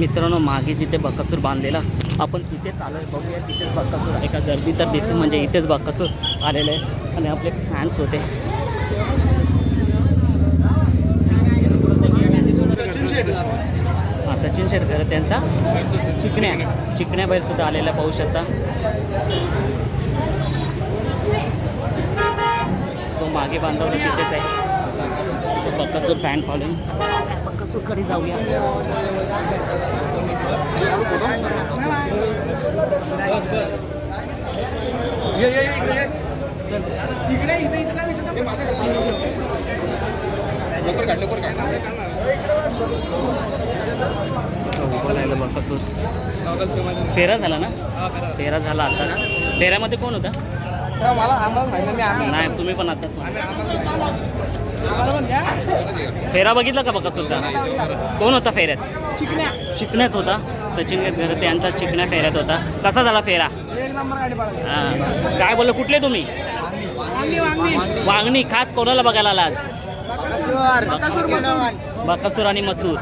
मित्रांनो मागे जिथे बकासूर बांधलेला आपण तिथे चालू बघूया तिथेच बकासूर एका गर्दी तर दिसून म्हणजे इथेच बकासूर आलेले आहे. आणि आपले फॅन्स होते. हां सचिन शेटकर त्यांचा. चिकण्या चिकण्या सुद्धा आलेल्या पाहू शकता. सो मागे बांधवलं तिथेच आहे. बक्कासूर फॅन फॉलोइंग बक्कासूरकडे जाऊया. So, उभं राहिलं बक्कासूर फेरा झाला ना? फेरा झाला आताच फेऱ्यामध्ये कोण होता? नाही तुम्ही पण आताच फेरा बघितला का बकासूरचा कोण होता फेऱ्यात? चिकण्या. चिकण्याच होता. सचिन घर यांचा चिकण्या फेऱ्यात होता. कसा झाला फेरा? हा. काय बोललं? कुठले तुम्ही? वांगी वांगी. वागणी. खास कोणाला बघायला आला आज? बकासूर. आणि मथूर.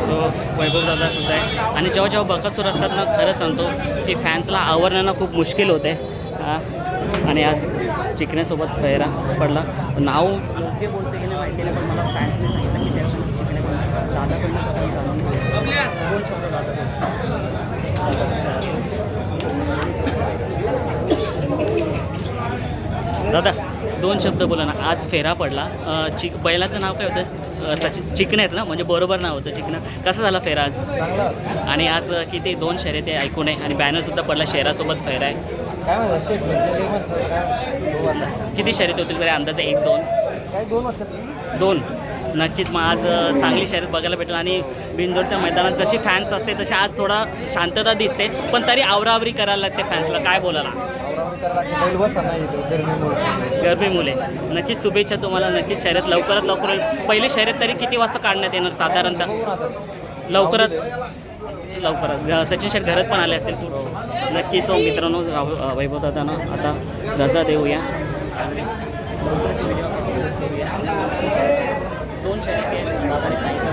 सो वैभव दादा सुद्धा आहे. आणि जेव्हा जेव्हा बकासूर असतात ना खरं सांगतो की फॅन्सला आवरणं खूप मुश्किल होते. आणि आज चिकण्यासोबत फेरा पडला. नाव योग्य बोलते नाही माहिती नाही पण मला फॅन्सने सांगितलं की त्या चिकण्या पण दादाकडनं आपण जाणून घेऊया. दोन शब्द दादा दादा दोन शब्द बोला ना. आज फेरा पडला. चिक बैलाचं नाव काय होतं? सचिन चिकण्याच ना? म्हणजे बरोबर नाव होतं चिकणं. कसा झाला फेरा आज? आणि आज किती दोन शर्यती ऐकून आहे आणि बॅनरसुद्धा पडला. शेरासोबत फेरा आहे. काय म्हणतात शेट म्हणजे म्हणतो काय? दोन वाजता. किती शर्यती होतील तरी अंदाजे? एक दोन? काय दोन वाजता? दोन. नक्कीच मग आज अ, चांगली शर्यत बघायला भेटेल आणि बिनजोडच्या मैदानात जशी फॅन्स असते तशी आज थोडा शांतता दिसते. पण तरी आवरावरी करायला लागते फॅन्सला काय बोलायला आवरावरी करायला लागते. बैल बसा नाही येतो गरमीमुळे. गरबी मुले नक्कीच शुभेच्छा तुम्हाला. नक्कीच शर्यत लवकरात लवकर होईल. पहिली शर्यत तरी किती वाजता काढण्यात येणार साधारणतः? बघू ना आता. लवकरात लवकरात. सचिन शेठ घरात पण आले असतील नक्कीच हो, मित्रांनो राहु- अ, वैभव दादांना आता रजा देऊया. दोन शहरात दादाने सांगितलं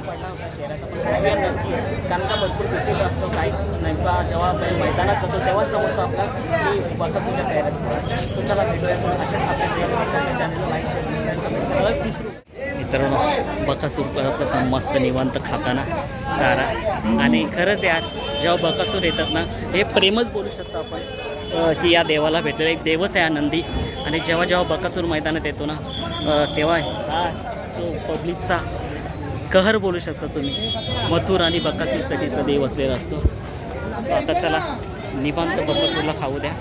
पडला होता. शहराचा पण बघूया नक्की. कारण का भरपूर कुठे असतो काय नेमका जेव्हा आपण मैदानात जातो तेव्हा समजतो आपला की बकासूच्या तयारीत सो चला भेटूया अशा आपल्या चॅनलला लाईक शेअर सबस्क्राईब करायला विसरू मित्रांनो बकासूर परत कसं मस्त निवांत खाताना चारा. आणि खरंच यार जेव्हा बकासूर येतात ना हे प्रेमच बोलू शकतो आपण. की या देवाला भेटलेला एक देवच आहे आनंदी. आणि जेव्हा जेव्हा बकासूर मैदानात येतो ना तेव्हा हा जो पब्लिकचा कहर बोलू शकता तुम्ही. मथुर आणि बकासूरसाठी तर देव असलेला असतो. आता चला निवांत बकासूरला खाऊ द्या.